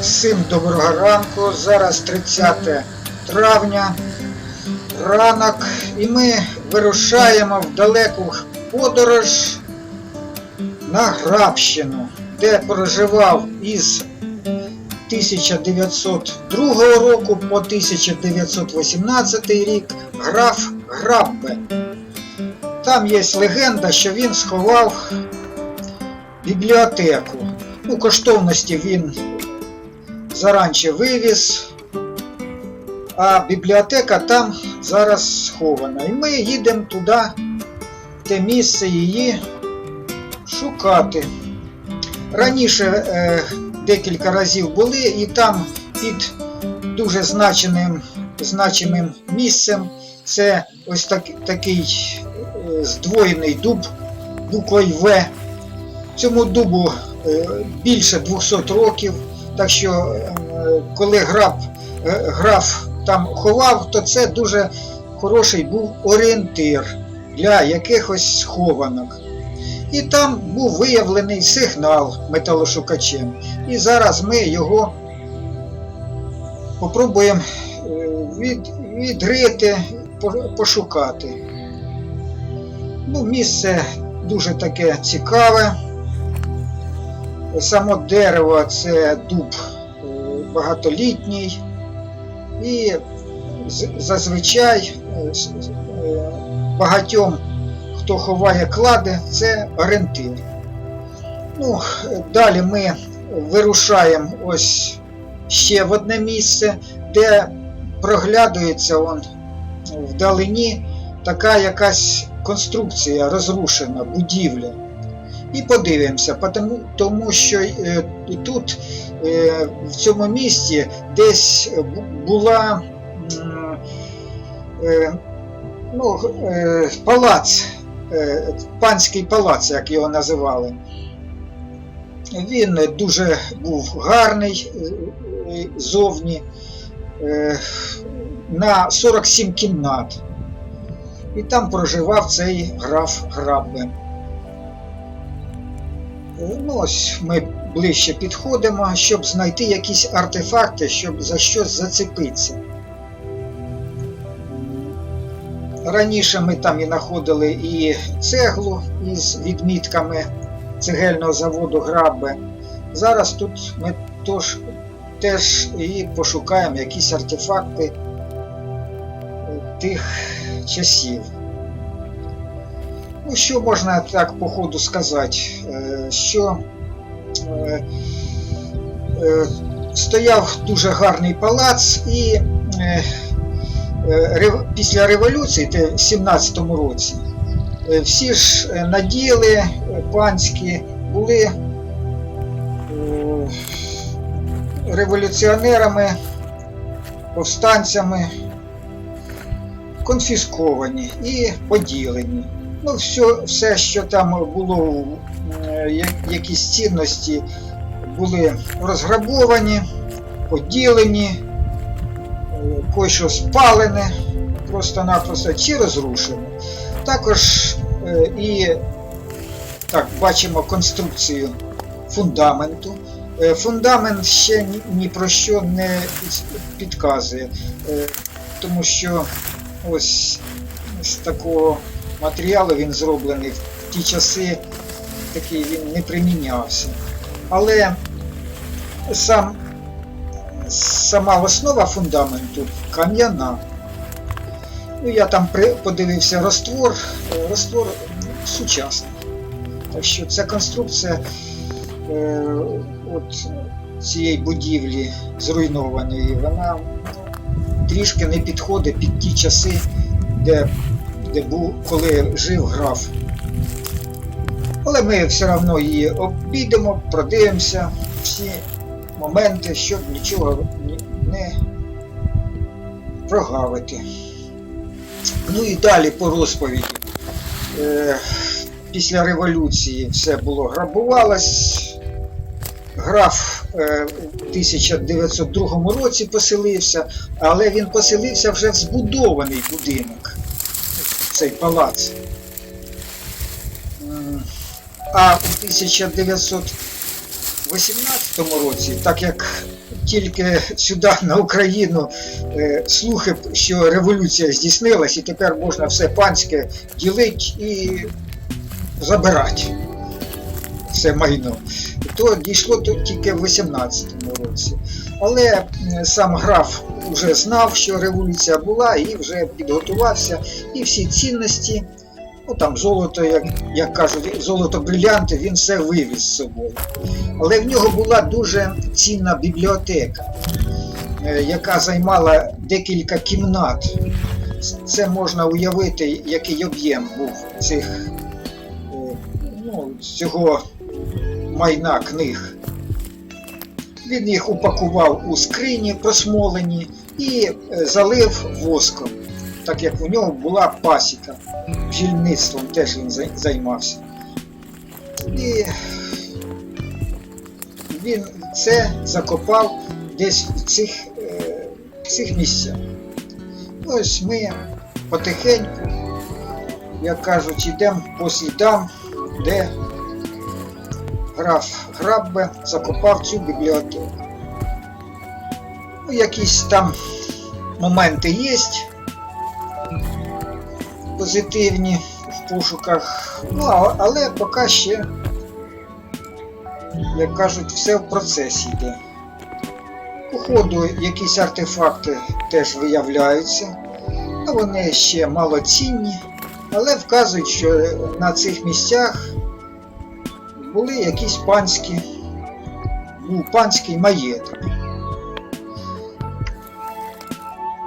Всім доброго ранку. Зараз 30 травня. Ранок. І ми вирушаємо в далеку подорож на Грабщину, де проживав із 1902 року по 1918 рік граф Граббе. Там є легенда, що він сховав бібліотеку. Ну, коштовності він заранче вивіз, а бібліотека там зараз схована. І ми їдемо туди, те місце її шукати. Раніше е, декілька разів були, і там під дуже значеним, значимим місцем це ось так, такий е, здвоєний дуб буквою В. Цьому дубу е, більше 200 років. Так що, е, коли граф, е, граф там ховав, то це дуже хороший був орієнтир для якихось схованок. І там був виявлений сигнал металошукачем. І зараз ми його попробуємо е, від, відрити, пошукати. Ну, місце дуже таке цікаве. Само дерево це дуб е, багатолітній, і зазвичай е, е, багатьом, хто ховає клади, це орієнтир. Ну, далі ми вирушаємо ось ще в одне місце, де проглядується он вдалині така якась конструкція розрушена, будівля. І подивимося, тому, тому що е, тут е, в цьому місці десь була е, ну, е, палац, е, панський палац, як його називали. Він дуже був гарний е, зовні, е, на 47 кімнат. І там проживав цей граф Граббе. Ну, ось ми ближче підходимо, щоб знайти якісь артефакти, щоб за щось зацепитися. Раніше ми там і знаходили і цеглу із відмітками цегельного заводу Граббе. Зараз тут ми тож, теж і пошукаємо якісь артефакти тих часів. Ну, що можна так по ходу сказати? Е, Що е, е, стояв дуже гарний палац, і після революції, в 17-му році, всі ж наділи панські були революціонерами, повстанцями конфісковані і поділені. Ну, все, все, що там було, е, якісь цінності були розграбовані, поділені, е, кое-що спалене, просто-напросто чи розрушено. Також е, і так, бачимо конструкцію фундаменту. Фундамент ще ні, ні про що не підказує, тому що ось з такого матеріалу він зроблений в ті часи, такий він не примінявся. Але сам, сама основа фундаменту кам'яна. Ну, я там подивився раствор, е, раствор сучасний. Так що ця конструкція е, от цієї будівлі зруйнованої, вона ну, трішки не підходить під ті часи, де де був, коли жив граф. Але ми все одно її обійдемо, продивимося всі моменти, щоб нічого не прогавити. Ну і далі по розповіді. Е, після революції все було грабувалось. Граф е, в 1902 році поселився, але він поселився вже в збудований будинок цей палац. А у 1918 році, так як тільки сюди, на Україну, е, слухи, що революція здійснилась, і тепер можна все панське ділити і забирати все майно. То дійшло тільки в 18-му році. Але сам граф вже знав, що революція була, і вже підготувався, і всі цінності, ну там золото, як, як кажуть, золото брилянти, він все вивіз з собою. Але в нього була дуже цінна бібліотека, е, яка займала декілька кімнат. Це можна уявити, який об'єм був цих е, ну, цього майна книг. Він їх упакував у скрині просмолені і е, залив воском, так як у нього була пасіка. Бджільництвом теж він займався. І він це закопав десь в цих, е, в цих місцях. Ось ми потихеньку, як кажуть, йдемо по слідам, де граф Граббе закопав цю бібліотеку. Ну, якісь там моменти є позитивні в пошуках, ну, але поки ще, як кажуть, все в процесі йде. По ходу якісь артефакти теж виявляються, ну, вони ще малоцінні, але вказують, що на цих місцях були якісь панські, був панський маєток.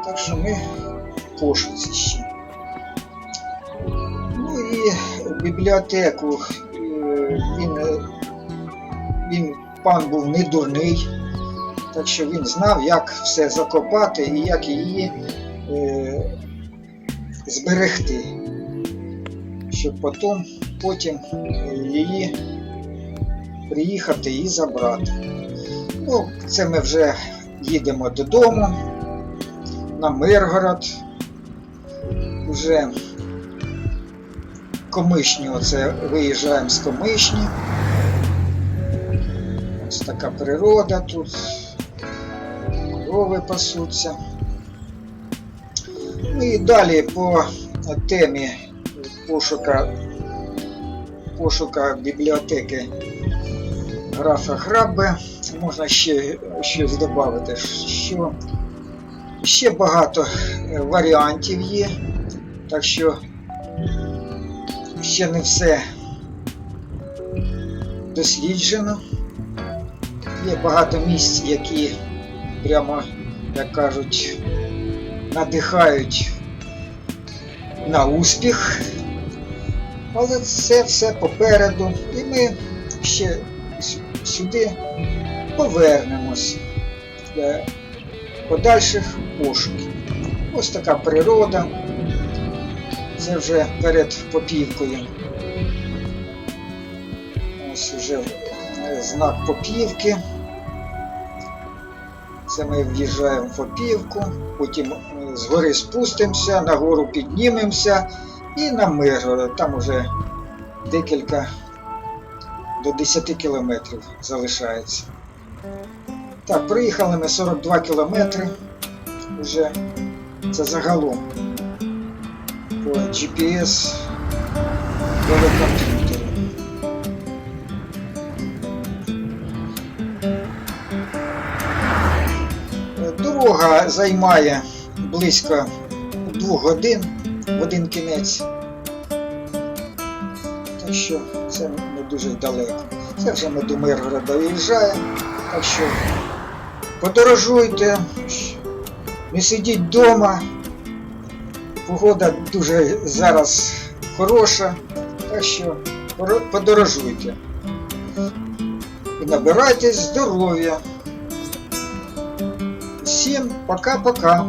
Так що ми пошуці ще. Ну і бібліотеку е, він, він пан був не дурний, так що він знав, як все закопати і як її е, зберегти, щоб потім, потім е, її приїхати і забрати. Ну, це ми вже їдемо додому на Миргород. Вже Комишні, оце виїжджаємо з Комишні. Ось така природа тут. Корови пасуться. Ну і далі по темі пошука, пошука бібліотеки графа Грабе можна ще щось додати, що ще багато е, варіантів є, так що ще не все досліджено. Є багато місць, які прямо, як кажуть, надихають на успіх. Але це все попереду. І ми ще сюди повернемось для подальших пошуків. Ось така природа. Це вже перед Попівкою. Ось вже знак Попівки. Це ми в'їжджаємо в Попівку, потім е, з гори спустимося, на гору піднімемося і на Миргород. Там уже декілька до 10 кілометрів залишається. Так, приїхали ми 42 кілометри. Вже це загалом по GPS велокомп'ютеру. Дорога займає близько 2 годин в один кінець. Так що це дуже далеко. Це вже ми до Миргорода виїжджаємо. Так що подорожуйте, не сидіть вдома. Погода дуже зараз хороша, так що подорожуйте. І набирайтесь здоров'я. Всім пока-пока.